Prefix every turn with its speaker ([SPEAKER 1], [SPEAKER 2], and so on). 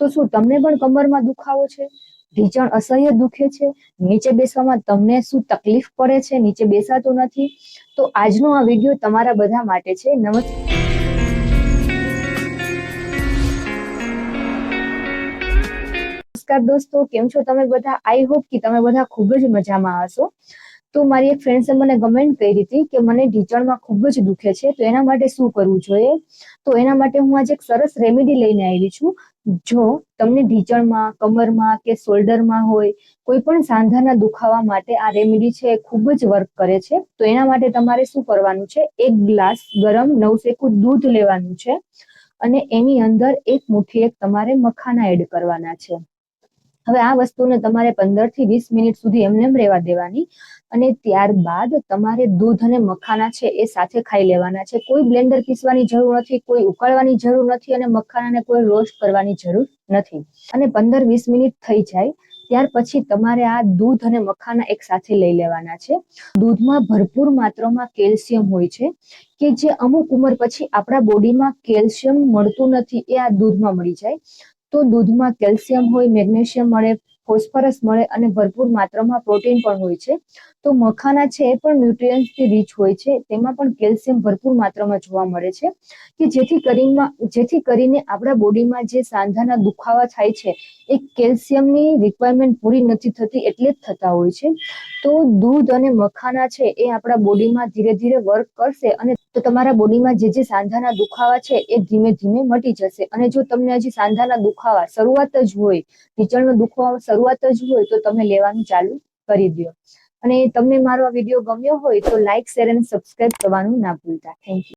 [SPEAKER 1] તો શું તમને પણ કમરમાં દુખાવો છે? ઢીંચણ અસહ્ય દુખે છે? નીચે બેસવામાં તમને શું તકલીફ પડે છે? નીચે બેસાતું નથી? તો આજનો આ વીડિયો તમારા બધા માટે છે. નમસ્કાર નમસ્કાર દોસ્તો, કેમ છો તમે બધા? આઈ હોપ કે તમે બધા ખૂબ જ મજામાં હશો. તો મારી એક ફ્રેન્ડ્સે મને કમેન્ટ કરી હતી કે મને ઢીંચણમાં ખૂબ જ દુખે છે, તો એના માટે શું કરવું જોઈએ? તો એના માટે હું આજે એક સરસ રેમેડી લઈને આવી છું. જો તમને ઢીંચણમાં, કમરમાં કે શોલ્ડરમાં હોય, કોઈ પણ સાંધાના દુખાવા માટે આ રેમેડી છે એ ખૂબ જ વર્ક કરે છે. તો એના માટે તમારે શું કરવાનું છે? એક ગ્લાસ ગરમ નવસેકું દૂધ લેવાનું છે અને એની અંદર એક મુઠ્ઠી એક તમારે મખાના એડ કરવાના છે. હવે આ વસ્તુને તમારે પંદરથી વીસ મિનિટ સુધી એમને એમ રહેવા દેવાની અને ત્યારબાદ તમારે દૂધ અને મખાના છે એ સાથે ખાઈ લેવાના છે. કોઈ બ્લેન્ડર પીસવાની જરૂર નથી, કોઈ ઉકાળવાની જરૂર નથી અને મખાનાને કોઈ રોસ્ટ કરવાની જરૂર નથી. અને પંદર વીસ મિનિટ થઈ જાય, ત્યાર પછી તમારે આ દૂધ અને મખાના એક સાથે લઈ લેવાના છે. દૂધમાં ભરપૂર માત્રામાં કેલ્શિયમ હોય છે કે જે અમુક ઉંમર પછી આપણા બોડીમાં કેલ્શિયમ મળતું નથી એ આ દૂધમાં મળી જાય. તો દૂધમાં કેલ્શિયમ હોય, મેગ્નેશિયમ મળે, ફોસ્ફરસ મળે અને ભરપૂર માત્રામાં પ્રોટીન પણ હોય છે. તો મખાના છે એ પણ ન્યુટ્રિયન્સથી રીચ હોય છે. તેમાં પણ કેલ્શિયમ ભરપૂર માત્રામાં જોવા મળે છે કે જેથી કરીને જેથી કરીને આપણા બોડીમાં જે સાંધાના દુખાવા થાય છે, એ કેલ્શિયમની રિક્વાયરમેન્ટ પૂરી નથી થતી એટલે જ થતા હોય છે. તો દૂધ અને મખાના છે એ આપણા બોડીમાં ધીરે ધીરે વર્ક કરશે અને તો તમારા બોડીમાં જે જે સાંધાના દુખાવા છે, એ ધીમે ધીમે મટી જશે. અને જો તમને હજી સાંધાના દુખાવા શરૂઆત જ હોય નીચળનો દુખાવા શરૂઆત જ હોય, તો તમે લેવાનું ચાલુ કરી દો અને તમને મારો આ વીડિયો ગમ્યો હોય, તો લાઇક શેર અને સબસ્ક્રાઇબ કરવાનું ના ભૂલતા. Thank you